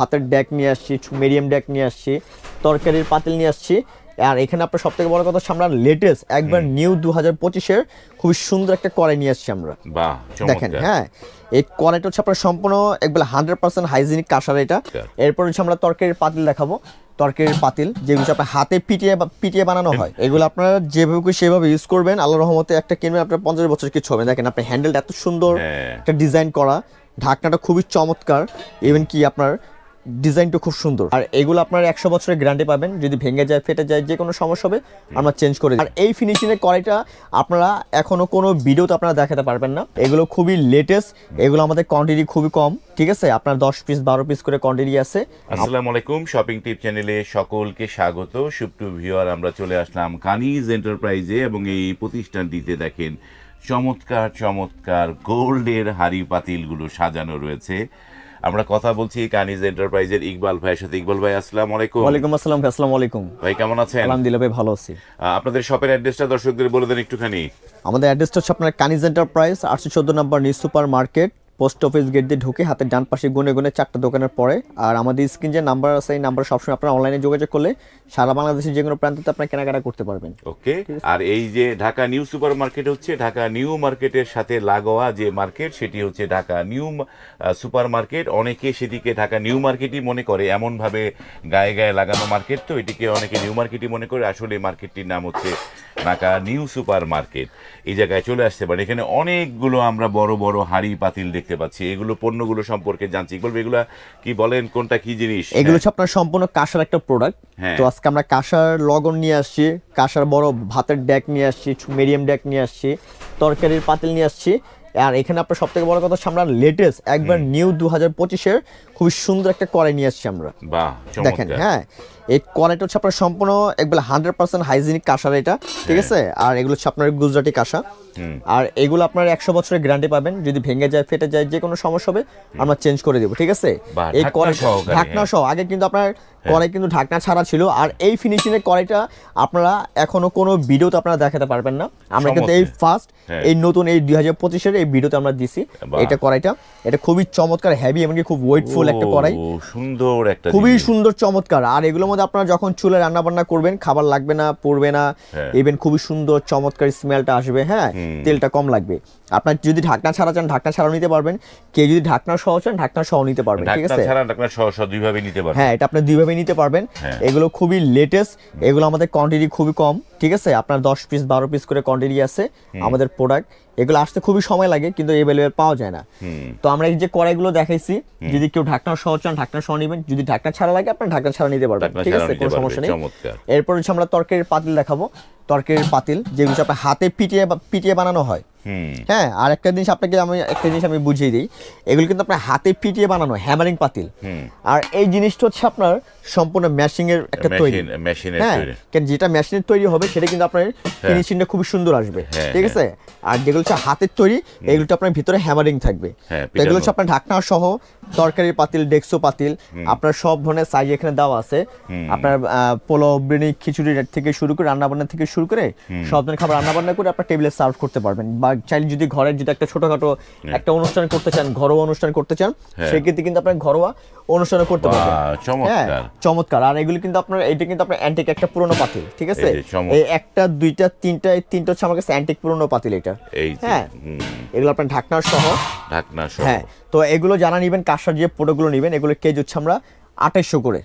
ভাতের ডেক নিয়ে আসছি মিডিয়াম ডেক নিয়ে আসছি তরকারির পাতিল নিয়ে আসছি। আর এখানে আপনার সব থেকে বড় কথা আমরা লেটেস্ট একবার নিউ দু হাজার পঁচিশের খুবই সুন্দর একটা কড়াই নিয়ে আসছি আমরা। দেখেন হ্যাঁ এই কড়াইটা হচ্ছে আপনার সম্পূর্ণ একবার হান্ড্রেড পার্সেন্ট হাইজিনিক কাঁসার এটা। আচ্ছা। এরপর হচ্ছে আমরা তরকারির পাতিল দেখাবো। তরকারির পাতিল যেগুলো আপনার হাতে পিটিয়ে পিটিয়ে বানানো হয় এগুলো আপনারা যেভাবে সেভাবে ইউজ করবেন। আল্লাহ রহমতে একটা কিনবেন আপনার পঞ্চাশ বছর কিছু হবে। দেখেন আপনার হ্যান্ডেলটা এত সুন্দর হ্যাঁ। একটা ডিজাইন করা ঢাকনাটা খুবই চমৎকার। ইভেন কি আপনার ডিজাইনটা খুব সুন্দর। আর এগুলো আপনার একশো বছরের গ্যারান্টি পাবেন। যদি ভেঙে যায়, ফেটে যায়, যে কোনো সমস্যা হবে, আমরা চেঞ্জ করে আর এই ফিনিশিংয়ের কড়াইটা আপনারা এখনও কোনো ভিডিওতে আপনারা দেখাতে পারবেন না। এগুলো খুবই লেটেস্ট এগুলো আমাদের কোয়ান্টিটি খুবই কম, ঠিক আছে? আপনার দশ পিস বারো পিস করে কোয়ান্টিটি আছে। আসসালামু আলাইকুম শপিং টিপ চ্যানেলে সকলকে স্বাগত। সুপ্টু ভিউয়ার আমরা চলে আসলাম কানিজ এন্টারপ্রাইজে এবং এই প্রতিষ্ঠানটিতে দেখেন, চমৎকার চমৎকার গোল্ডের হাড়ি পাতিলগুলো সাজানো রয়েছে। আমরা কথা বলছি কানিজ এন্টারপ্রাইজের ইকবাল ভাই সাথে। ইকবাল ভাই আসসালামু আলাইকুম। ওয়ালাইকুম আসসালাম ভাই, আসসালামু আলাইকুম। ভাই কেমন আছেন? আলহামদুলিল্লাহ ভাই ভালো আছি। আপনাদের শপের অ্যাড্রেসটা দর্শকদের বলে দেন একটুখানি। আমাদের অ্যাড্রেসটা হচ্ছে আপনার কানিজ এন্টারপ্রাইজ আটশো চোদ্দ নম্বর new super market post office gate দিয়ে ঢুকে হাতের ডান পাশে গুনে গুনে চারটা দোকানের পরে আর আমাদের স্ক্রিন যে নাম্বার আছে এই নাম্বার সবসময় আপনারা অনলাইনে যোগাযোগ করলে সারা বাংলাদেশের যে কোনো প্রান্তে আপনারা কেনাকাটা করতে পারবেন। ওকে আর এই যে ঢাকা নিউ সুপার মার্কেট হচ্ছে ঢাকা নিউ মার্কেটের সাথে লাগোয়া যে মার্কেট সেটি হচ্ছে ঢাকা নিউ সুপার মার্কেট। অনেকে সেটিকে ঢাকা নিউ মার্কেটই মনে করে এমনভাবে গায়ে গায়ে লাগানো মার্কেট তো এটিকে অনেকে নিউ মার্কেটই মনে করে। আসলে মার্কেটটির নাম হচ্ছে ঢাকা নিউ সুপার মার্কেট এই জায়গায় চলে আসতে পারে এখানে অনেকগুলো আমরা বড় বড় হাড়ি পাতিল দেখতে পাচ্ছি। এগুলো পণ্যগুলো সম্পর্কে জানছি। বলবে এগুলা কি বলেন? কোনটা কি জিনিস? এগুলো হচ্ছে আপনার সম্পূর্ণ কাঁসার একটা প্রোডাক্ট হ্যাঁ। তো আজকে আমরা কাঁসার লগন নিয়ে আসছি কাঁসার বড় ভাতের ডেক নিয়ে আসছি মিডিয়াম ডেক নিয়ে আসছি তরকারির পাতিল নিয়ে আসছি। আর এখানে আপনার সব থেকে বড় কথা আমরা লেটেস্ট একবার নিউ দু হাজার পঁচিশের খুবই সুন্দর একটা কড়াই নিয়ে আসছি আমরা। বাহ দেখেন হ্যাঁ। এই কড়াইটা হচ্ছে আপনার সম্পূর্ণ একবার হান্ড্রেড পার্সেন্ট হাইজিনিক কাঁসার এটা ঠিক হ্যাঁ। আছে? আর এগুলো হচ্ছে আপনার গুজরাটি কাঁসা। আর এগুলো আপনার একশো বছরের গ্যারান্টি পাবেন যদি ভেঙে যায় ফেটে যায় যে কোনো সমস্যা হবে আমরা চেঞ্জ করে দেবো ঠিক আছে? এই ঢাকনা হ্যাঁ। সহ আগে কিন্তু আপনার কড়াই কিন্তু ঢাকনা ছাড়া ছিল আর এই ফিনিশিং এর কড়াইটা আপনারা এখনও কোনো ভিডিওতে আপনারা দেখাতে পারবেন না। আমরা কিন্তু এই ফার্স্ট হ্যাঁ। এই নতুন এই দুই হাজার পঁচিশের এই ভিডিওতে আমরা দিছি এটা কড়াইটা এটা খুবই চমৎকার হেভি এমনকি খুব ওয়েটফুল একটা কড়াই। সুন্দর একটা খুবই সুন্দর চমৎকার। আর এগুলোর মধ্যে আপনারা যখন চুলে রান্না বান্না করবেন খাবার লাগবে না পড়বে না হ্যাঁ। ইভেন খুবই সুন্দর চমৎকার স্মেলটা আসবে হ্যাঁ তেলটা কম লাগবে। আপনার যদি ঢাকনা ছাড়া চান ঢাকনা ছাড়াও নিতে পারবেন। কেউ যদি ঢাকনা সহ চান ঢাকনা সহ নিতে পারবেন ঠিক ঢাকনা আছে? ছাড়া ঢাকনা সহ সহ দুইভাবে নিতে পারবেন। হ্যাঁ এটা আপনি দুইভাবে নিতে পারবেন। হ্যাঁ। এগুলো খুবই লেটেস্ট এগুলো আমাদের কোয়ান্টিটি খুবই কম। ঠিক আছে? আপনার দশ পিস বারো পিস করে কোয়ান্টিটি আছে আমাদের প্রোডাক্ট এগুলো আসতে খুবই সময় লাগে কিন্তু এভেলেবেল পাওয়া যায় না। তো আমরা এই যে কড়াইগুলো দেখাইছি যদি কেউ ঢাকনা সহ চান ঢাকনা সহ নেবেন। যদি ঢাকনা ছাড়া লাগে আপনার ঢাকনা ছাড়া নিতে পারবেন। ঠিক আছে? কোনো সমস্যা নেই। এরপর হচ্ছে আমরা তরকারির পাতিল দেখাবো। তরকারির পাতিল যেগুলো আপনার হাতে পিটিয়ে পিটিয়ে বানানো হয়। হ্যাঁ আর একটা জিনিস আপনাকে আমি একটা জিনিস আমি বুঝিয়ে দিই। এগুলো কিন্তু আপনার হাতে পিটিয়ে বানানো হ্যামারিং পাতিল। আর এই জিনিসটা হচ্ছে আপনার সম্পূর্ণ ম্যাশিং এর একটা তৈরি। হ্যাঁ যেটা মেশিনের তৈরি হবে সেটা কিন্তু আপনার ফিনিশিংটা খুবই সুন্দর আসবে। হ্যাঁ, ঠিক আছে? আর যেগুলো হচ্ছে হাতের তৈরি এগুলো তো আপনার ভিতরে হ্যামারিং থাকবে। হ্যাঁ, এগুলো হচ্ছে আপনার ঢাকনা সহ তরকারির পাতিল ডেক্সো পাতিল আপনার সব ধরনের সাইজ এখানে দেওয়া আছে। আপনার পোলাও বিরিয়ানি খিচুড়ি থেকে শুরু করে রান্না বান্না থেকে শুরু করে সব ধরনের খাবার রান্না বান্না করে আপনার টেবিলে সার্ভ করতে পারবেন। বা চাইলে যদি ঘরের যদি একটা ছোটখাটো একটা অনুষ্ঠান করতে চান ঘরোয়া অনুষ্ঠান করতে চান হ্যাঁ। সেক্ষেত্রে কিন্তু আপনার ঘরোয়া অনুষ্ঠান করতে পারবেন। চমৎকার। হ্যাঁ, চমৎকার। আর এগুলো কিন্তু আপনার এটা কিন্তু আপনার অ্যান্টিক একটা পুরনো পাতিল ঠিক আছে? এই চমৎকার। একটা দুইটা তিনটা এই তিনটা হচ্ছে আমার কাছে অ্যান্টিক পুরনো পাতিল এটা। এই হ্যাঁ এগুলো আপনার ঢাকনার সহ। ঢাকনা সহ। হ্যাঁ তো এগুলো যারা নেবেন কাঁসার যে প্রোডাক্টগুলো নেবেন এগুলো কেজ হচ্ছে আমরা আঠাইশশো করে।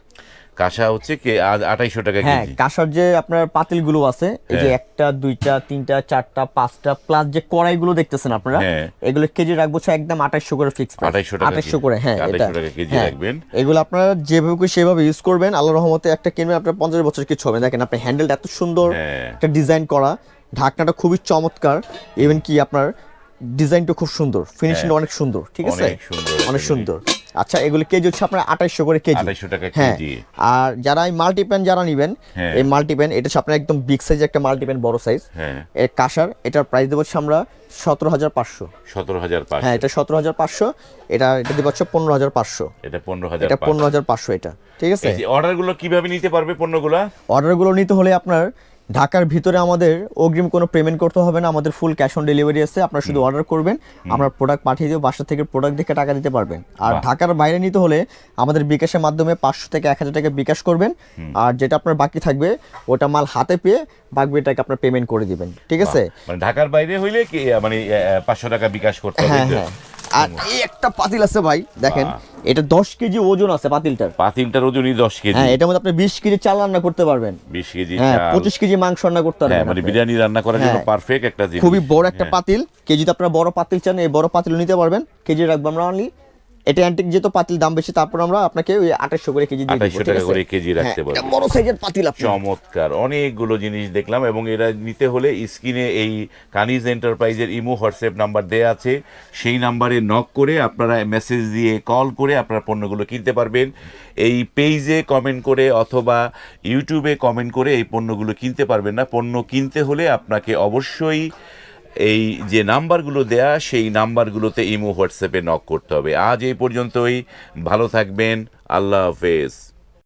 কাঁসা হচ্ছে কি আঠাইশো টাকা হ্যাঁ কাঁসার যে আপনার পাতিলগুলো আছে এই যে হ্যাঁ। একটা দুইটা তিনটা চারটা পাঁচটা প্লাস যে কড়াইগুলো দেখতেছেন আপনারা হ্যাঁ। এগুলো কেজি রাখব একদম আঠাইশশো করে ফিক্স 2800 টাকা করে হ্যাঁ 2800 টাকা কেজি হ্যাঁ। রাখবেন। এগুলো আপনারা যেভাবে সেভাবে ইউজ করবেন আল্লাহ রহমতে একটা কিনবেন আপনার পঞ্চাশ বছর কিছু হবে দেখেন আপনার হ্যান্ডেলটা এত সুন্দর। একটা ডিজাইন করা ঢাকনাটা খুবই চমৎকার ইভেন কি আপনার ডিজাইনটা খুব সুন্দর ফিনিশিংটা অনেক সুন্দর ঠিক আছে সুন্দর অনেক সুন্দর। আচ্ছা এগুলো কেজি হচ্ছে আপনার আঠাইশশো করে কেজি। 2800 টাকা হ্যাঁ কেজি। আর যারা এই মাল্টিপ্যান যারা নেবেন হ্যাঁ। এই মাল্টিপ্যান এটা হচ্ছে আপনার একদম বিগ সাইজ একটা মাল্টিপ্যান বড় সাইজ হ্যাঁ। এর কাঁসার এটার প্রাইস দেবো হচ্ছে আমরা সতেরো হাজার পাঁচশো। সতেরো হাজার হ্যাঁ এটা সতেরো হাজার পাঁচশো এটা এটা দেবো হচ্ছে পনেরো হাজার পাঁচশো। এটা পনেরো হাজার এটা পনেরো হাজার পাঁচশো এটা ঠিক আছে? অর্ডারগুলো কীভাবে নিতে পারবে পণ্যগুলা? অর্ডারগুলো নিতে হলে আপনার ঢাকার ভিতরে আমাদের অগ্রিম কোনো পেমেন্ট করতে হবে না আমাদের ফুল ক্যাশ অন ডেলিভারি আছে আপনারা শুধু অর্ডার করবেন আমরা প্রোডাক্ট পাঠিয়ে দেবো বাসা থেকে প্রোডাক্ট দেখে টাকা দিতে পারবেন। আর ঢাকার বাইরে নিতে হলে আমাদের বিকাশের মাধ্যমে পাঁচশো থেকে এক হাজার টাকা বিকাশ করবেন আর যেটা আপনার বাকি থাকবে ওটা মাল হাতে পেয়ে বাকি টাকা আপনার পেমেন্ট করে দিবেন ঠিক আছে? মানে ঢাকার বাইরে হইলে কি মানে পাঁচশো টাকা বিকাশ করতে হবে হ্যাঁ হ্যাঁ। আর এই একটা পাতিল আছে ভাই দেখেন এটা দশ কেজি ওজন আছে পাতিলটার। পাতিলটার ওজনই দশ কেজি। হ্যাঁ এটার মধ্যে আপনি বিশ কেজি চাল রান্না করতে পারবেন। বিশ কেজি হ্যাঁ চাল। পঁচিশ কেজি মাংস রান্না করতে হ্যাঁ পারবেন মানে বিরিয়ানি রান্না করার জন্য হ্যাঁ। পারফেক্ট একটা জিনিস। খুবই বড় একটা হ্যাঁ। পাতিল। কেজিতে আপনারা বড় পাতিল চান এই বড় পাতিল নিতে পারবেন। কেজি রাখব আমরা অনলি এটা অ্যান্টিক যেহেতু পাতিল দাম বেশি তারপর আমরা আপনাকে ওই আঠাশশো করে কেজি ঠিক টাকা করে কেজি রাখতে হ্যাঁ, পারব বড় সাইজের পাতিল চমৎকার অনেকগুলো জিনিস দেখলাম এবং এরা নিতে হলে স্ক্রিনে এই কানিজ এন্টারপ্রাইজের ইমো হোয়াটসঅ্যাপ নাম্বার দেয়া আছে। সেই নাম্বারে নক করে আপনারা মেসেজ দিয়ে কল করে আপনারা পণ্যগুলো কিনতে পারবেন। এই পেজে কমেন্ট করে অথবা ইউটিউবে কমেন্ট করে এই পণ্যগুলো কিনতে পারবেন না। পণ্য কিনতে হলে আপনাকে অবশ্যই এই যে নাম্বারগুলো দেয়া, সেই নাম্বারগুলোতে ইমো, হোয়াটসঅ্যাপে নক করতে হবে। আজ এই পর্যন্তই। ভালো থাকবেন। আল্লাহ হাফেজ।